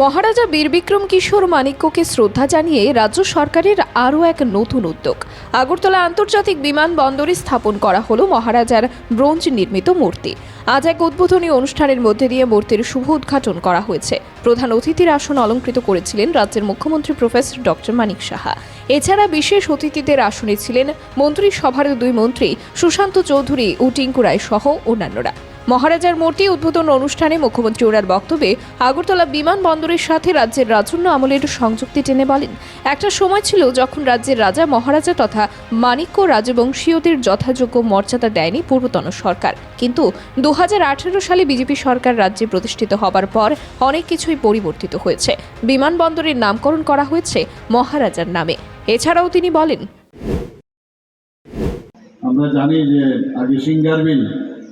মহারাজা বীরবিক্রম কিশোর মানিক্যকে শ্রদ্ধা জানিয়ে রাজ্য সরকারের আরও এক নতুন উদ্যোগ। আগরতলা আন্তর্জাতিক বিমানবন্দরে স্থাপন করা হলো মহারাজার ব্রোঞ্জ নির্মিত মূর্তি। আজ এক উদ্বোধনী অনুষ্ঠানের মধ্যে দিয়ে মূর্তির শুভ উদ্ঘাটন করা হয়েছে। প্রধান অতিথির আসন অলঙ্কৃত করেছিলেন রাজ্যের মুখ্যমন্ত্রী প্রফেসর ডক্টর মানিক সাহা। এছাড়া বিশেষ অতিথিদের আসনে ছিলেন মন্ত্রিসভার দুই মন্ত্রী সুশান্ত চৌধুরী ও টিঙ্কু রায় সহ অন্যান্যরা। মহারাজার মূর্তি উদ্বোধন অনুষ্ঠানে মুখ্যমন্ত্রী ওনার বক্তব্যে আগরতলা বিমানবন্দরের সাথে রাজ্যের রাজন্য আমলের সংযুক্তি টেনে বলেন। একটা সময় ছিল যখন রাজ্যের রাজা, মহারাজা তথা মাণিক্য রাজবংশীয়দের যথাযোগ্য মর্যাদা দেয়নি পূর্বতন সরকার। কিন্তু দুহাজার আঠারো সালে বিজেপি সরকার রাজ্যে প্রতিষ্ঠিত হবার পর অনেক কিছুই পরিবর্তিত হয়েছে। বিমানবন্দরের নামকরণ করা হয়েছে মহারাজার নামে। এছাড়াও তিনি বলেন, আমরা জানি যে আগে সিঙ্গারবিল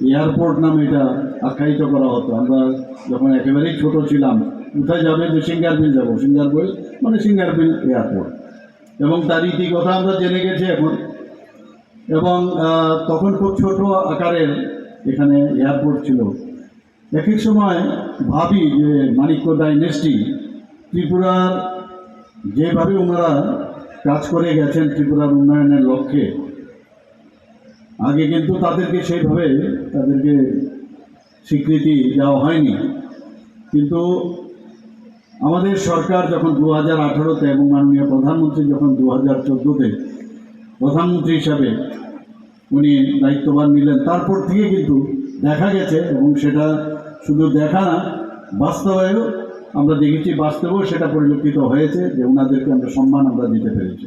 এয়ারপোর্ট নামে এটা আখ্যায়িত করা হতো। আমরা যখন একেবারেই ছোট ছিলাম, কোথায় যাবে? যে সিঙ্গারবিল যাব। সিঙ্গারবিল মানে সিঙ্গারবিল এয়ারপোর্ট। এবং তার ইতিকথা আমরা জেনে গেছি এখন। এবং তখন খুব ছোট আকারের এখানে এয়ারপোর্ট ছিল। এক এক সময় ভাবি যে মানিক্য ডাইনেস্টি ত্রিপুরার যেভাবে ওনারা কাজ করে গেছেন ত্রিপুরার উন্নয়নের লক্ষ্যে আগে কিন্তু তাদেরকে সেইভাবে তাদেরকে স্বীকৃতি দেওয়া হয়নি। কিন্তু আমাদের সরকার যখন দু হাজার আঠারোতে এবং মাননীয় প্রধানমন্ত্রী যখন দু হাজার চোদ্দোতে প্রধানমন্ত্রী হিসাবে উনি দায়িত্ববান নিলেন, তারপর থেকে কিন্তু দেখা গেছে এবং সেটা শুধু দেখা না বাস্তবেও আমরা দেখেছি, বাস্তবেও সেটা পরিলক্ষিত হয়েছে যে ওনাদেরকে আমরা সম্মান আমরা দিতে পেরেছি।